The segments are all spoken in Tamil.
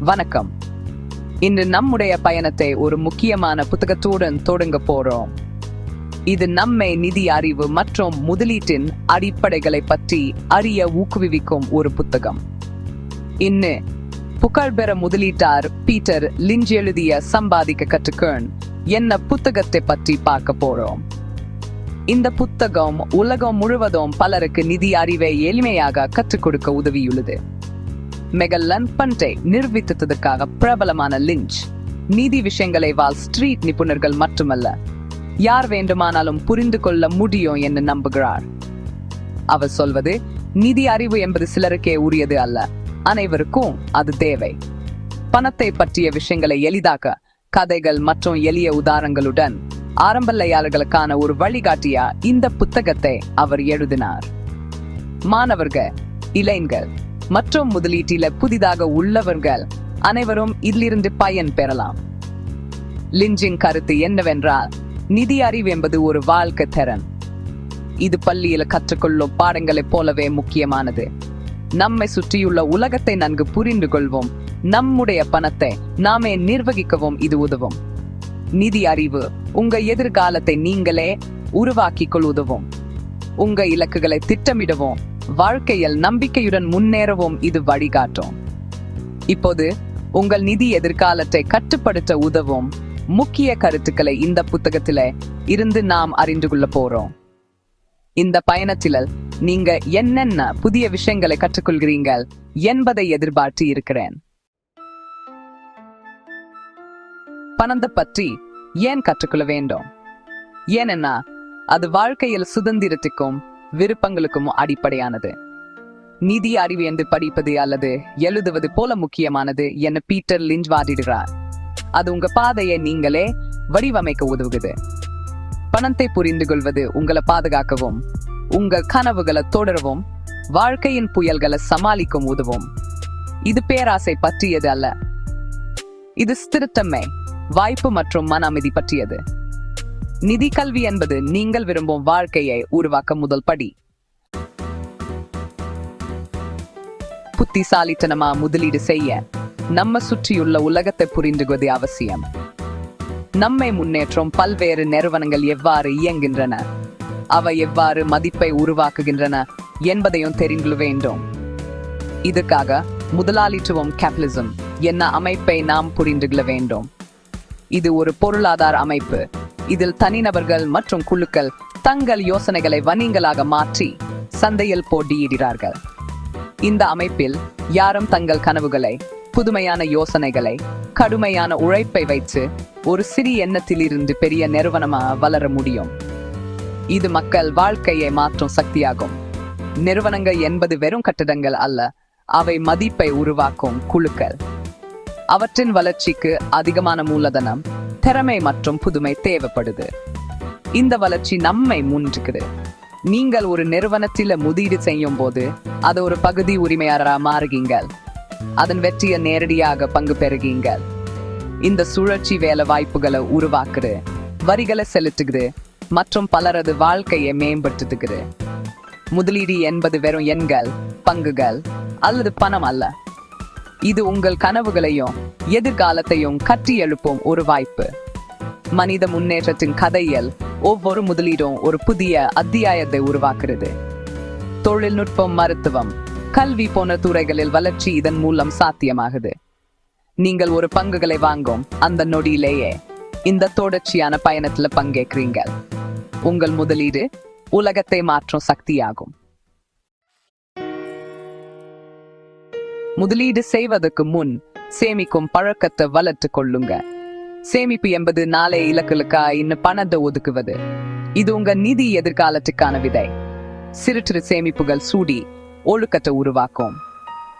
வணக்கம். இன்று நம்முடைய பயணத்தை ஒரு முக்கியமான புத்தகத்துடன் தொடங்க போறோம். இது நம்மை நிதி அறிவு மற்றும் முதலீட்டின் அடிப்படைகளை பற்றி அறிய ஊக்குவிக்கும் ஒரு புத்தகம். இன்னு புகழ்பெற முதலீட்டார் பீட்டர் லிஞ்ச் எழுதிய சம்பாதிக்க கற்றுக்கேன் என்ன புத்தகத்தை பற்றி பார்க்க போறோம். இந்த புத்தகம் உலகம் முழுவதும் பலருக்கு நிதி அறிவை எளிமையாக கற்றுக் கொடுக்க உதவியுள்ளது. மெகல்லன் பண்டே நிரூபித்ததற்காக பிரபலமான லிஞ்ச் நிதி விஷயங்களை வால் ஸ்ட்ரீட் நிபுணர்கள் மட்டுமல்ல. யார் வேண்டுமானாலும் புரிந்து கொள்ள முடியும் என்று நம்புகிறார். அவர் சொல்வது நிதி அறிவு என்பது சிலருக்கே உரியது அல்ல. அனைவருக்கும் அது தேவை. பணத்தை பற்றிய விஷயங்களை எளிதாக்க கதைகள் மற்றும் எளிய உதாரணங்களுடன் ஆரம்பலையாளர்களுக்கான ஒரு வழிகாட்டியா இந்த புத்தகத்தை அவர் எழுதினார். மாணவர்கள் இளைஞர்கள் மற்றும் முதலீட்டில புதிதாக உள்ளவர்கள் அனைவரும் இதிலிருந்து பயன் பெறலாம். லிஞ்சின் கருத்து என்னவென்றால் நிதி அறிவு என்பது ஒரு வாழ்க்கை திறன். இது பள்ளியில கற்றுக்கொள்ளும் பாடங்களைப் போலவே முக்கியமானது. நம்மை சுற்றியுள்ள உலகத்தை நன்கு புரிந்து கொள்வோம். நம்முடைய பணத்தை நாமே நிர்வகிக்கவும் இது உதவும். நிதி அறிவு உங்க எதிர்காலத்தை நீங்களே உருவாக்கிக் கொள் உதவும். உங்க இலக்குகளை திட்டமிடவும் வாழ்க்கையில் நம்பிக்கையுடன் முன்னேறவும் இது வழிகாட்டும். இப்போது உங்கள் நிதி எதிர்காலத்தை கட்டுப்படுத்த உதவும் முக்கிய கருத்துக்களை இந்த புத்தகத்தில இருந்து நாம் அறிந்து கொள்ள போறோம். இந்த பயணத்தில நீங்க என்னென்ன புதிய விஷயங்களை கற்றுக்கொள்கிறீர்கள் என்பதை எதிர்பார்த்து இருக்கிறேன். பணத்தை பற்றி ஏன் கற்றுக்கொள்ள வேண்டும்? ஏனென்னா அது வாழ்க்கையில் சுதந்திரத்துக்கும் விருப்பங்களுக்கும் அடிப்படையானது. நிதி அறிவு என்று படிப்பது அல்லது எழுதுவது போல முக்கியமானது என பீட்டர் லிஞ்ச் வாதிடுகிறார். அது உங்க பாதையை நீங்களே வடிவமைக்க உதவுகிறது. பணத்தை புரிந்து கொள்வது உங்களை பாதுகாக்கவும் உங்கள் கனவுகளை தொடரவும் வாழ்க்கையின் புயல்களை சமாளிக்கும் உதவும். இது பேராசை பற்றியது அல்ல. இது ஸ்திரத்தன்மை வாய்ப்பு மற்றும் மன அமைதி பற்றியது. நிதி கல்வி என்பது நீங்கள் விரும்பும் வாழ்க்கையை உருவாக்க முதல் படி. புத்திசாலித்தனமா முதலீடு செய்ய நம்ம சுற்றியுள்ள உலகத்தை புரிந்துகொள்வது அவசியம். நம்மை முன்னேற்றம் பல்வேறு நிறுவனங்கள் எவ்வாறு இயங்குகின்றன அவை எவ்வாறு மதிப்பை உருவாக்குகின்றன என்பதையும் தெரிந்து வேண்டும். இதுக்காக முதலாளித்துவம் கேபிலிசம் என்ன அமைப்பை நாம் புரிந்துகொள்ள வேண்டும். இது ஒரு பொருளாதார அமைப்பு இதில் தனிநபர்கள் மற்றும் குழுக்கள் தங்கள் யோசனைகளை வணிகங்களாக மாற்றி சந்தையில் போட்டியிடுகிறார்கள். இந்த அமைப்பில் யாரும் தங்கள் கனவுகளை புதுமையான யோசனைகளை கடுமையான உழைப்பை வைத்து ஒரு சிறிய எண்ணத்திலிருந்து பெரிய நிறுவனமா வளர முடியும். இது மக்கள் வாழ்க்கையை மாற்றும் சக்தியாகும். நிறுவனங்கள் என்பது வெறும் கட்டடங்கள் அல்ல அவை மதிப்பை உருவாக்கும் குழுக்கள். அவற்றின் வளர்ச்சிக்கு அதிகமான மூலதனம் திறமை மற்றும் புதுமை தேவைப்படுது. இந்த வளர்ச்சி நம்மை மூன்றுக்குது. நீங்கள் ஒரு நிறுவனத்தில முதலீடு செய்யும் போது அது ஒரு பகுதி உரிமையாளராக மாறுகீங்கள். அதன் வெற்றியை நேரடியாக பங்கு பெறுகீங்கள். இந்த சுழற்சி வேலை வாய்ப்புகளை உருவாக்குது. வரிகளை செலுத்துகுது. மற்றும் பலரது வாழ்க்கையை மேம்படுத்துகிறது முதலீடு என்பது வெறும் எண்கள் பங்குகள் அல்லது பணம் அல்ல. இது உங்கள் கனவுகளையும் எதிர்காலத்தையும் கட்டி எழுப்பும் ஒரு வாய்ப்பு. மனித முன்னேற்றத்தின் கதையில் ஒவ்வொரு முதலீடும் ஒரு புதிய அத்தியாயத்தை உருவாக்குகிறது. தொழில்நுட்பம் மருத்துவம் கல்வி போன்ற துறைகளில் வளர்ச்சி இதன் மூலம் சாத்தியமாகுது. நீங்கள் ஒரு பங்குகளை வாங்கும் அந்த நொடியிலேயே இந்த தொடர்ச்சியான பயணத்துல பங்கேற்கிறீங்க உங்கள் முதலீடு உலகத்தை மாற்றும் சக்தியாகும். முதலீடு செய்வதற்கு முன் சேமிக்கும் பழக்கத்தை வளர்த்து கொள்ளுங்க. சேமிப்பு என்பது நாளை இலக்குகளுக்கா இன்னும் பணத்தை ஒதுக்குவது. இது உங்க நிதி எதிர்காலத்துக்கான விதை. சிறு சிறு சேமிப்புகள் சூடி ஒழுக்கத்தை உருவாக்கும்.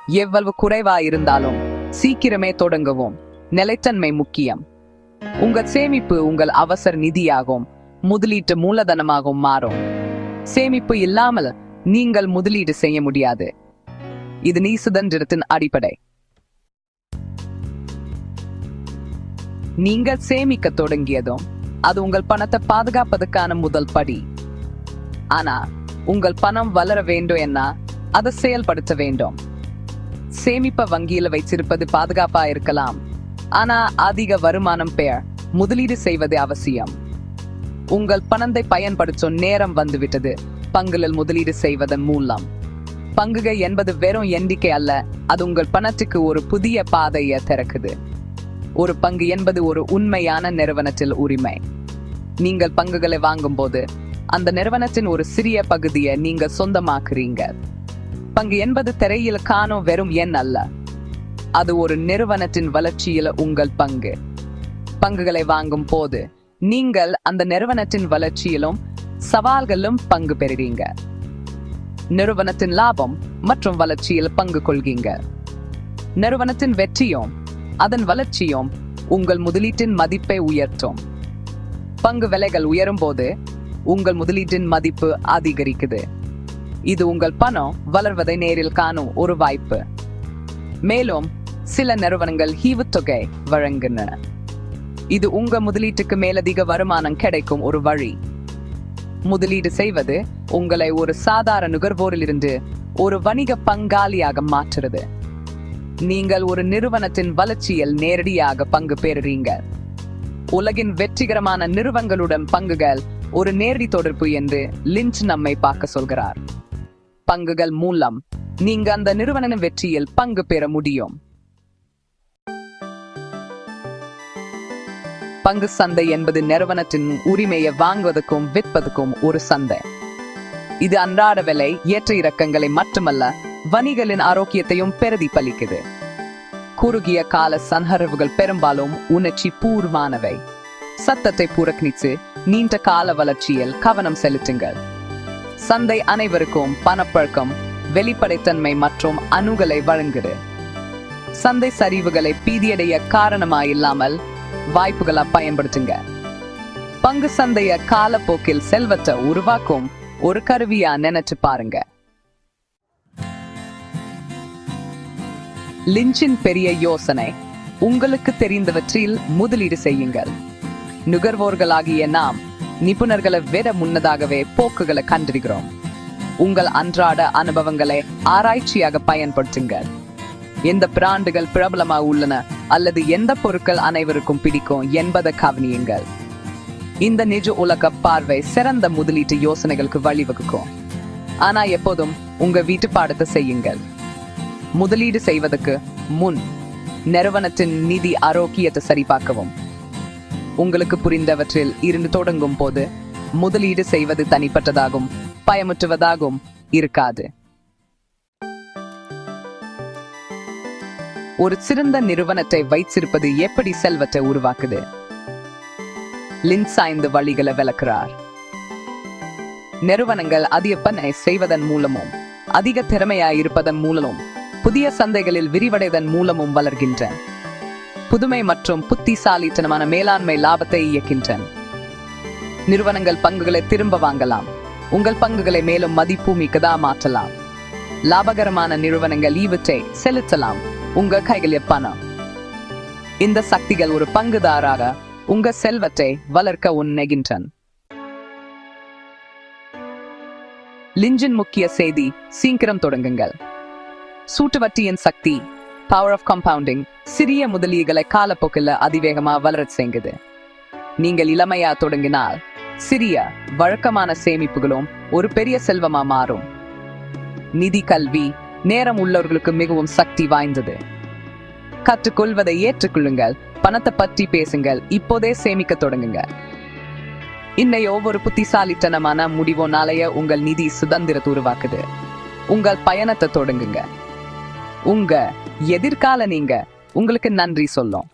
எவ்வளவு குறைவா இருந்தாலும் சீக்கிரமே தொடங்கவும். நிலைத்தன்மை முக்கியம். உங்க சேமிப்பு உங்கள் அவசர நிதியாகும் முதலீட்டு மூலதனமாகவும் மாறும். சேமிப்பு இல்லாமல் நீங்கள் முதலீடு செய்ய முடியாது. இது நீ சுதந்திரத்தின் அடிப்படை. நீங்கள் சேமிக்க தொடங்கியதும் அது உங்கள் பணத்தை பாதுகாப்பதற்கான முதல் படி. ஆனா உங்கள் பணம் வளர வேண்டும் என்ன அதை செயல்படுத்த வேண்டும். சேமிப்ப வங்கியில வைச்சிருப்பது பாதுகாப்பா இருக்கலாம். ஆனா அதிக வருமானம் பெயர் முதலீடு செய்வது அவசியம். உங்கள் பணத்தை பயன்படுத்தும் நேரம் வந்துவிட்டது. பங்குகளில் முதலீடு செய்வதன் மூலம். பங்குகள் என்பது வெறும் எண்ணிக்கை அல்ல. அது உங்கள் பணத்துக்கு ஒரு புதிய பாதையை திறக்குது. ஒரு பங்கு என்பது ஒரு உண்மையான நிறுவனத்தில் உரிமை. நீங்கள் பங்குகளை வாங்கும்போது அந்த நிறுவனத்தின் ஒரு சிறிய பகுதியை நீங்க சொந்தமாக்குறீங்க. பங்கு என்பது திரையில் காணும் வெறும் எண் அல்ல. அது ஒரு நிறுவனத்தின் வளர்ச்சியில உங்கள் பங்கு. பங்குகளை வாங்கும் போது நீங்கள் அந்த நிறுவனத்தின் வளர்ச்சியிலும் சவால்களும் பங்கு பெறுறீங்க. நிறுவனத்தின் லாபம் மற்றும் வளர்ச்சியில் பங்கு கொள்கீங்க. நிறுவனத்தின் வெற்றியும் அதன் வளர்ச்சியும் உங்கள் முதலீட்டின் மதிப்பை உயர்த்தும். பங்கு விலைகள் உயரும் போது உங்கள் முதலீட்டின் மதிப்பு அதிகரிக்குது. இது உங்கள் பணம் வளர்வதை நேரில் காணும் ஒரு வாய்ப்பு. மேலும் சில நிறுவனங்கள் ஈவுத்தொகை வழங்குகின்றன இது உங்க முதலீட்டுக்கு மேலதிக வருமானம் கிடைக்கும் ஒரு வழி. முதலீடு செய்வது உங்களை ஒரு சாதாரண நுகர்வோரிலிருந்து ஒரு வணிக பங்காளியாக மாற்றுறது. நீங்கள் ஒரு நிறுவனத்தின் வளர்ச்சியில் நேரடியாக பங்கு பெறுறீங்க உலகின் வெற்றிகரமான நிறுவனங்களுடன் பங்குகள் ஒரு நேரடி தொடர்பு என்று லிஞ்ச் நம்மை பார்க்க சொல்கிறார். பங்குகள் மூலம் நீங்க அந்த நிறுவன வெற்றியில் பங்கு பெற முடியும். பங்கு சந்தை என்பது நிறுவனத்தின் உரிமையை வாங்குவதற்கும் விற்பதற்கும் ஒரு சந்தை. இது அன்றாட விலை ஏற்ற இறக்கங்களை மட்டுமல்ல வணிகளின் ஆரோக்கியத்தையும் பிரதிபலிக்குது. குறுகிய கால சன்ஹரவுகள் பெரும்பாலும் உணர்ச்சி பூர்வானவை சத்தத்தை புறக்கணித்து நீண்ட கால வளர்ச்சியில் கவனம் செலுத்துங்கள். சந்தை அனைவருக்கும் பணப்பழக்கம் வெளிப்படைத்தன்மை மற்றும் அணுகலை வழங்குது. சந்தை சரிவுகளை பீதியடைய காரணமாயில்லாமல் வாய்ப்புகளை பயன்படுத்துங்க. பங்கு சந்தைய காலப்போக்கில் செல்வத்தை உருவாக்கும் ஒரு கருவியா நினைச்சு பாருங்க. லிஞ்சின் பெரிய யோசனை உங்களுக்கு தெரிந்தவற்றில் முதலீடு செய்யுங்கள். நுகர்வோர்களாகிய நாம் நிபுணர்களை விட முன்னதாகவே போக்குகளை கண்டிருக்கிறோம். உங்கள் அன்றாட அனுபவங்களை ஆராய்ச்சியாக பயன்படுத்துங்கள். எந்த பிராண்டுகள் பிரபலமாக உள்ளன அல்லது எந்த பொருட்கள் அனைவருக்கும் பிடிக்கும் என்பதை கவனியுங்கள். இந்த நிஜ உலக பார்வை சிறந்த முதலீட்டு யோசனைகளுக்கு வழிவகுக்கும். ஆனா எப்போதும் உங்க வீட்டு பாடத்தை செய்யுங்கள். முதலீடு செய்வதற்கு முன் நிறுவனத்தின் நிதி ஆரோக்கியத்தை சரிபார்க்கவும். உங்களுக்கு புரிந்தவற்றில் இருந்து தொடங்கும் போது முதலீடு செய்வது தனிப்பட்டதாகும் பயமுற்றுவதாகவும் இருக்காது. ஒரு சிறந்த நிறுவனத்தை வைத்திருப்பது எப்படி செல்வத்தை உருவாக்குது? லின்சா இந்த வழிகளை விளக்குறார். நிறுவனங்கள் அதிக பணை செய்வதன் மூலமும் அதிக திறமையாய் இருப்பதன் மூலமும் புதிய சந்தைகளில் விரிவடைவதன் மூலமும் வளர்கின்றன. புதுமை மற்றும் புத்திசாலித்தனமான மேலாண்மை லாபத்தை இயக்கின்றன. நிறுவனங்கள் பங்குகளை திரும்ப வாங்கலாம். உங்கள் பங்குகளை மேலும் மதிப்பு மிக்கதா மாற்றலாம். லாபகரமான நிறுவனங்கள் ஈவற்றை செலுத்தலாம். உங்க கைகளில் பணம். இந்த சக்திகள் ஒரு பங்குதாராக உங்க செல்வத்தை வளர்க்க உன்னைகின்றன லிஞ்சின் முக்கிய செய்தி சீக்கிரம் தொடங்குங்கள். சூட்டு வட்டியின் சக்தி பவர் ஆஃப் கம்பவுண்டிங் சிறிய முதலீடுகளை காலப்போக்கில் அதிவேகமா வளர செய்யுது நீங்கள் இளமையா தொடங்கினால் சிறிய வழக்கமான சேமிப்புகளும் ஒரு பெரிய செல்வமா மாறும். நிதி கல்வி நேரம் உள்ளவர்களுக்கு மிகவும் சக்தி வாய்ந்தது. கற்றுக்கொள்வதை ஏற்றுக்கொள்ளுங்கள். பணத்தை பற்றி பேசுங்கள். இப்போதே சேமிக்க தொடங்குங்க இன்னைய ஒவ்வொரு புத்திசாலித்தனமான முடிவோ நாளைய உங்கள் நிதி சுதந்திரத்தை உருவாக்குது. உங்கள் பயணத்தை தொடங்குங்க. உங்க எதிர்கால நீங்க. உங்களுக்கு நன்றி சொல்லும்.